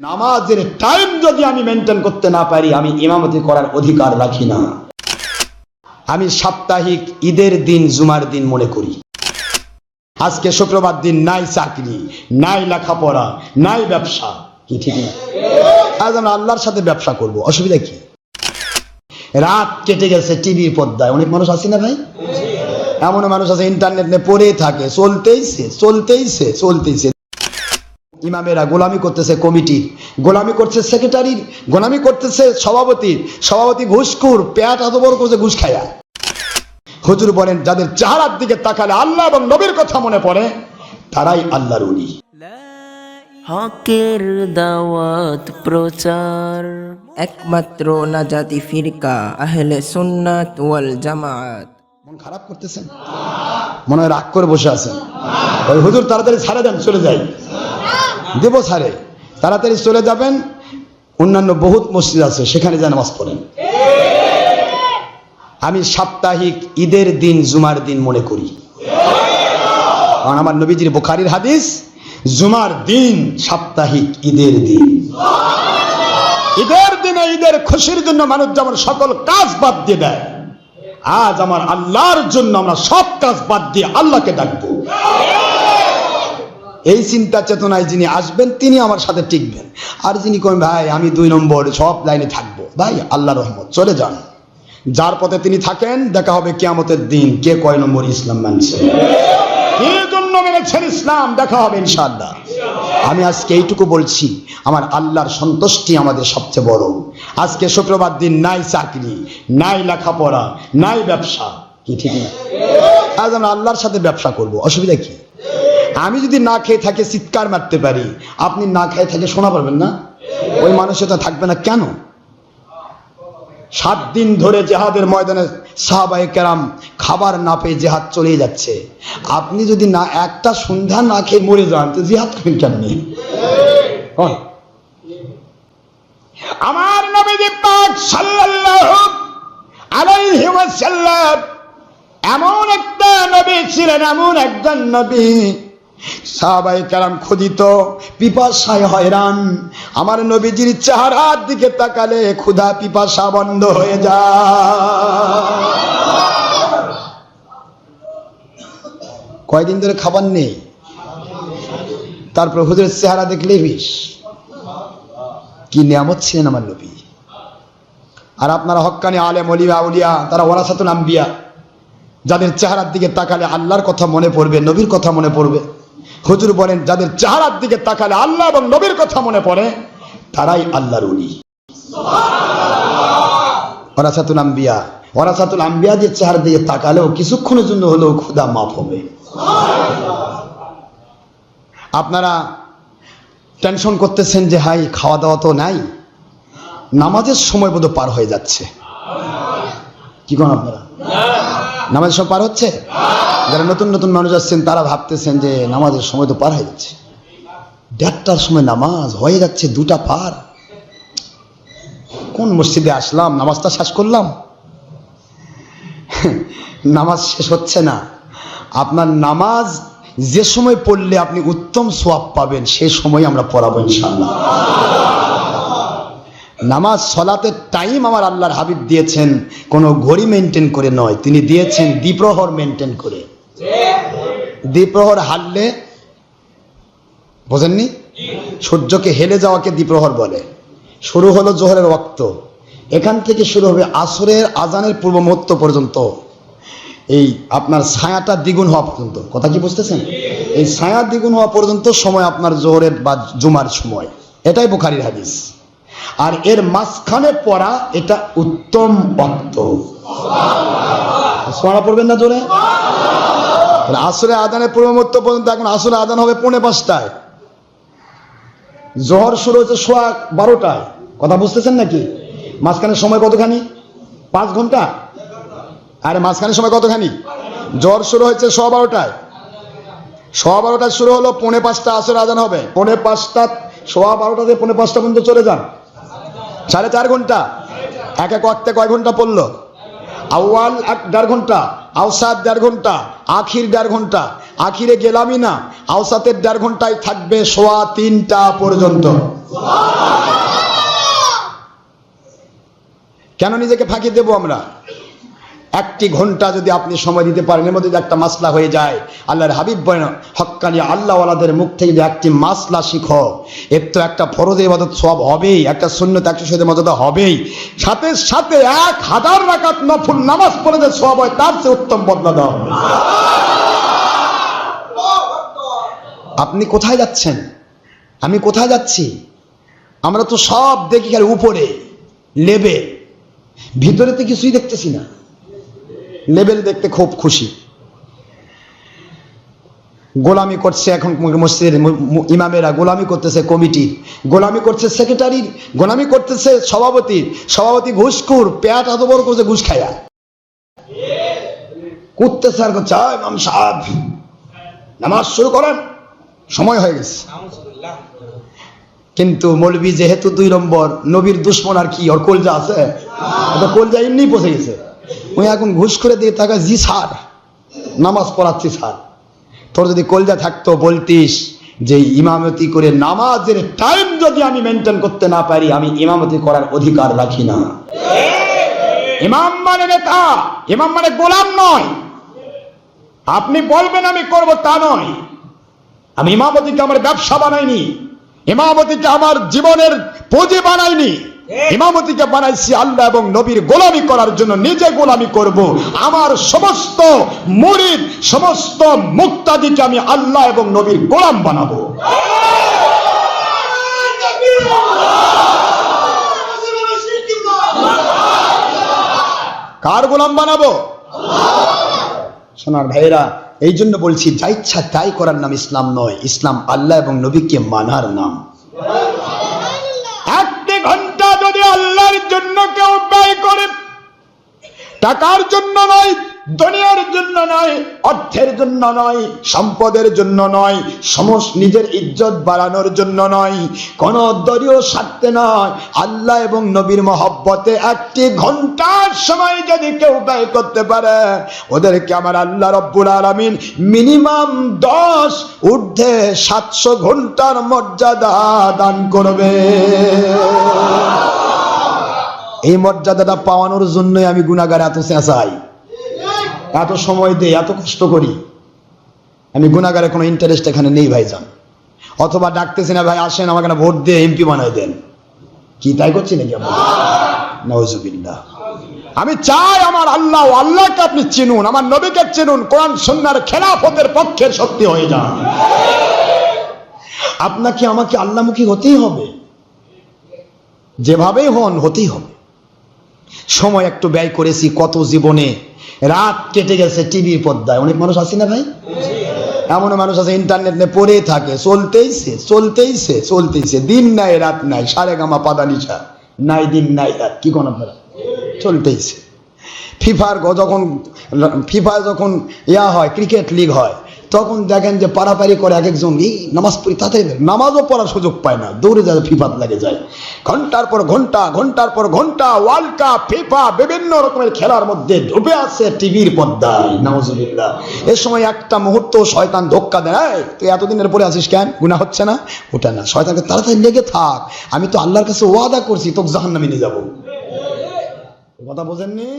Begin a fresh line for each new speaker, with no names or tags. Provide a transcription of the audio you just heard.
নামাজের টাইম যদি আমি মেনটেন করতে না পারি, আমি ইমামতি করার অধিকার রাখি না। আমি সাপ্তাহিক ঈদের দিন, জুমার দিন মনে করি। আজকে শুক্রবার দিন নাই চাকরি, নাই লেখাপড়া, নাই ব্যবসা। কি ঠিক আজ আমরা আল্লাহর সাথে ব্যবসা করব, অসুবিধা কি? রাত কেটে গেছে টিভির পর্দায়। অনেক মানুষ আছে না ভাই? এমন মানুষ আছে ইন্টারনেট নিয়ে পড়ে থাকে। চলতেইছে চলতেইছে চলতেইছে ইমামেরা গোলামি করতেছে কমিটির গোলামি করছে সেক্রেটারির গোলামি করতেছে সভাপতির সভাপতি ঘুষখুর, পেট এত বড় করছে ঘুষ খায়া। হুজুর বলেন, যাদের চেহারার দিকে তাকালে আল্লাহ এবং নবীর কথা মনে পড়ে, তারাই আল্লাহর উনি
হকের দাওয়াত প্রচার।
একমাত্র নাজাতি ফিরকা, আহলে সুন্নাত ওয়াল জামাত।
মন খারাপ করতেছেন? মনে হয় রাগ করে বসে আছেন। ওই হুজুর তাড়াতাড়ি ছাড়ে দেন, চলে যাই। দেব ছাড়ে। তাড়াতাড়ি চলে যাবেন। অন্যান্য বহুত মসজিদ আছে, সেখানে যা নামাজ পড়েন। আমি সাপ্তাহিক ঈদের দিন, জুমার দিন মনে করি। কারণ আমার নবীজির বোখারির হাদিস, জুমার দিন সাপ্তাহিক ঈদের দিন। ঈদের দিনে ঈদের খুশির জন্য মানুষ যেমন সকল কাজ বাদ দিয়ে দেয় আজ আমার আল্লাহর জন্য আমরা সব কাজ বাদ দিয়ে আল্লাহকে ডাকবো। এই চিন্তা চেতনায় যিনি আসবেন, তিনি আমার সাথে টিকবেন। আর যিনি কোন ভাই, আমি দুই নম্বর সব লাইনে থাকব। ভাই আল্লাহ রহমত, চলে যান। যার পথে তিনি থাকেন, দেখা হবে কিয়ামতের দিন কে কয় নম্বর ইসলাম মানছে ইসলাম, দেখা হবে ইনশাআল্লাহ। আমি আজকে এইটুকু বলছি, আমার আল্লাহর সন্তুষ্টি আমাদের সবচেয়ে বড়। আজকে শুক্রবার দিন, নাই চাকরি, নাই লেখাপড়া, নাই ব্যবসা। কি ঠিক না? আজ আমরা আল্লাহর সাথে ব্যবসা করব, অসুবিধা কি? আমি যদি না খেয়ে থাকে, চিৎকার মারতে পারি, আপনি না খেয়ে থাকে শোনা পারবেন না? ওই মানুষের তো থাকবে না কেন? সাত দিন ধরে জেহাদের ময়দানে সাহাবাই কেরাম খাবার না পেয়ে জেহাদ চলে যাচ্ছে। আপনি যদি না, একটা সন্ধ্যা না খেয়ে মরে যান, তো জেহাদ করবেন কেমনি? কোন? আমার নবীজি পাক সাল্লাল্লাহু আলাইহি ওয়াসাল্লাম এমন একটা নবী ছিলেন, এমন একজন নবী। সাহাবাই কালাম খোদিত পিপাসায় হয়রান। আমার নবীজির চেহারার দিকে তাকালে ক্ষুধা, পিপাসা বন্ধ হয়ে যায়। কয়দিন ধরে খাবার নেই। তারপর হুজুরের চেহারা দেখলে বিষ। কি নিয়ামত ছিলেন আমার নবী? আর আপনারা হক্কানি আলেম, অলিয়া, উলিয়া, তারা ওরাসাতুল আম্বিয়া, যাদের চেহারার দিকে তাকালে আল্লাহর কথা মনে পড়বে, নবীর কথা মনে পড়বে, হুজুর বলেন, যাদের চেহারার দিকে তাকালে আল্লাহ এবং নবীর কথা মনে পড়ে, তারাই আল্লাহর উনি ওরাসাতুল আম্বিয়া ওরাসাতুল আম্বিয়া যে চেহারার দিকে তাকালেও কিছুক্ষণের জন্য হলেও ক্ষুদা মাফ হবে। আপনারা টেনশন করতেছেন যে, হাই খাওয়া দাওয়া তো নাই। নামাজের সময় বোধ পার হয়ে যাচ্ছে। কি কোন আপনারা? নামাজের সময় পার হচ্ছে? যারা নতুন নতুন মানুষ আসছেন, তারা ভাবতেছেন যে, নামাজের সময় তো পার হয়ে যাচ্ছে। দেড়টার সময় নামাজ হয়ে যাচ্ছে, দুটা পার। কোন মসজিদে আসলাম, নামাজটা শেষ করলাম? নামাজ শেষ হচ্ছে না। আপনার নামাজ যে সময় পড়লে আপনি উত্তম সোয়াব পাবেন, সে সময় আমরা পড়াবো ইনশাল্লাহ নামাজ, সলাতের টাইম আমার আল্লাহর হাবিব দিয়েছেন, কোনো ঘড়ি মেনটেন করে নয়। তিনি দিয়েছেন দ্বিপ্রহর মেনটেন করে। দ্বিপ্রহর হারলে, বোঝেননি? সূর্যকে হেলে যাওয়াকে দ্বিপ্রহর বলে। শুরু হলো জোহরের রক্ত এখান থেকে শুরু হবে আসরের, আজানের পূর্ব মুহূর্ত পর্যন্ত। এই আপনার ছায়াটা দ্বিগুণ হওয়া পর্যন্ত। কথা কি বুঝতেছেন? এই ছায়া দ্বিগুণ হওয়া পর্যন্ত সময় আপনার জোহরের বা জুমার সময়। এটাই বুখারির হাদিস। আর এর মাঝখানে পড়া এটা উত্তম অক্ত সোনা পড়বেন না জোরে? আসরে আদানের মুহূর্ত পর্যন্ত এখন আসরে আদান হবে পৌনে পাঁচটায়। জোহর শুরু হচ্ছে সোয়া বারোটায়। কথা বুঝতেছেন নাকি? মাঝখানে সময় কতখানি? পাঁচ ঘণ্টা? আরে মাঝখানে সময় কতখানি? জ্বর শুরু হয়েছে সোয়া বারোটায়। সোয়া বারোটায় শুরু হলো, পৌনে পাঁচটা আসর আজান হবে। পৌনে পাঁচটা, সোয়া বারোটাতে পৌনে পাঁচটা পর্যন্ত চলে যান। সাড়ে চার ঘণ্টা। এক এক ওয়াক্তে কয় ঘণ্টা পড়ল? আউয়াল এক দেড় ঘণ্টা আওসাদ দেড় ঘণ্টা, আখির দেড় ঘণ্টা। আখিরে গেলামই না, আওসাতের দেড় ঘন্টায় থাকবে সোয়া তিনটা পর্যন্ত। কেন নিজেকে ফাঁকি দেব আমরা? একটি ঘণ্টা যদি আপনি সময় দিতে পারেন, এর মধ্যে একটা মাসলা হয়ে যায়, আল্লাহর হাবিব বলেন, হক্কানি আল্লাহওয়ালাদের মুখ থেকে যদি একটি মাসলা শিখো, এর তো একটা ফরজে ইবাদত সব হবেই, একটা শূন্যত একশো সাথে মর্যাদা হবেই। সাথে সাথে এক হাজার রাকাত নফল নামাজ পড়ে যে সব হয়, তার চেয়ে উত্তম বদলা দেওয়া আপনি কোথায় যাচ্ছেন? আমি কোথায় যাচ্ছি? আমরা তো সব দেখি খালি উপরে, লেবে। ভিতরে তো কিছুই দেখতেছি না। লেভেল দেখতে খুব খুশি। গোলামি করছে এখন মসজিদের ইমামেরা, গোলামি করতেছে কমিটি। গোলামি করছে সেক্রেটারির গোলামি করতেছে সভাপতি। সভাপতি ঘুষখুর, পেট এত বড় করছে ঘুষ খায়া করতেছে আর করছে, "আয় ইমাম সাহেব, নামাজ শুরু করেন, সময় হয়ে গেছে। কিন্তু মৌলবী যেহেতু দুই নম্বর, নবীর দুশ্মন আর কি, ওর কলজা আছে। কলজা এমনি পচে গেছে। ওই এখন ঘুষ করে দিয়ে টাকা জি স্যার নামাজ পড়াচ্ছি স্যার। তোর যদি কলজা থাকতো বলতিস যে ইমামতি করে নামাজের টাইম যদি আমি মেনটেন করতে না পারি, আমি ইমামতি করার অধিকার রাখি না। ইমাম মানে নেতা, ইমাম মানে গোলাম নয়। আপনি বলবেন আমি করব তা নয়। আমি ইমামতিকে আমার ব্যবসা বানাইনি ইমামতিকে আমার জীবনের পুঁজি বানাইনি। ইমামতিকে বানাইছি আল্লাহ এবং নবীর গোলামি করার জন্য নিজে গোলামি করব। আমার সমস্ত মুরিদ, সমস্ত মুক্তাদিকে আমি আল্লাহ এবং নবীর গোলাম বানাবো। কার গোলাম বানাবো? সোনার ভাইয়েরা, এই জন্য বলছি, যা ইচ্ছা তাই করার নাম ইসলাম নয়। ইসলাম আল্লাহ এবং নবীকে মানার নাম একটি ঘণ্টা যদি আল্লাহর জন্য কেউ ব্যয় করে। টাকার জন্য নয়, দুনিয়ার জন্য নয়, অর্থের জন্য নয়, সম্পদের জন্য নয় সমস্ত নিজের ইজ্জত বাড়ানোর জন্য নয়। কোন দলীয় স্বার্থে নয়। আল্লাহ এবং নবীর মহব্বতে একটি ঘণ্টার সময় যদি কেউ ব্যয় করতে পারে, ওদেরকে আমার আল্লাহ রব্বুল আলমিন মিনিমাম দশ, ঊর্ধ্বে সাতশো ঘণ্টার মর্যাদা দান করবে। এই মর্যাদাটা পাওয়ানোর জন্যই আমি গুণাগার এত চেঁচাই। এত সময় দেই, এত কষ্ট করি। আমি গুণাগারে কোনো ইন্টারেস্ট এখানে নেই, ভাইজান। অথবা ডাকতেছি না, ভাই, আসেন, আমাকে না ভোট দিয়ে এমপি বানায় দেন। কি, তাই করছি নাকি নওয়াজুবিল্লাহ আমি চাই আমার আল্লাহ, আল্লাহকে আপনি চিনুন, আমার নবীকে চিনুন, কোরআন সন্ন্যার খেলাফতের পক্ষের শক্তি হয়ে যান। আপনাকে, আমাকে আল্লাহমুখী হতেই হবে। যেভাবেই হন, হতেই হবে। সময় একটু ব্যয় করেছি কত জীবনে? রাত কেটে গেছে টিভির পর্দায়। অনেক মানুষ আছে না ভাই? এমন মানুষ আছে ইন্টারনেট নিয়ে পড়ে থাকে। চলতেইছে চলতেইছে চলতেইছে দিন নাই, রাত নাই, সারে গামা পাদানিসা নাই দিন, নাই রাত। কি কোন আপনারা? চলতেইছে ফিফার যখন ফিফা যখন ইয়া হয়, ক্রিকেট লিগ হয় তখন দেখেন যে পারাপারি করে এক একজন, এই নামাজ পড়ি তাতে নামাজও পড়ার সুযোগ পায় না, দৌড়ে যায়, ফিফাত লাগে যায়। ঘণ্টার পর ঘণ্টা, ঘণ্টার পর ঘণ্টা, ওয়ার্ল্ড কাপ, ফিফা, বিভিন্ন রকমের খেলার মধ্যে ডুবে আছে টিভির পর্দায় নামাজুবিল্লাহ এ সময় একটা মুহূর্ত শয়তান ধোক্কা দেয় তুই এতদিনের পরে আছিস কেন? গুণা হচ্ছে না? ওটা না। শয়তানকে তাড়াতাড়ি লেগে থাক, আমি তো আল্লাহর কাছে ওয়াদা করছি, তোকে জাহান্নামে নিয়ে যাব। কথা বোঝেননি?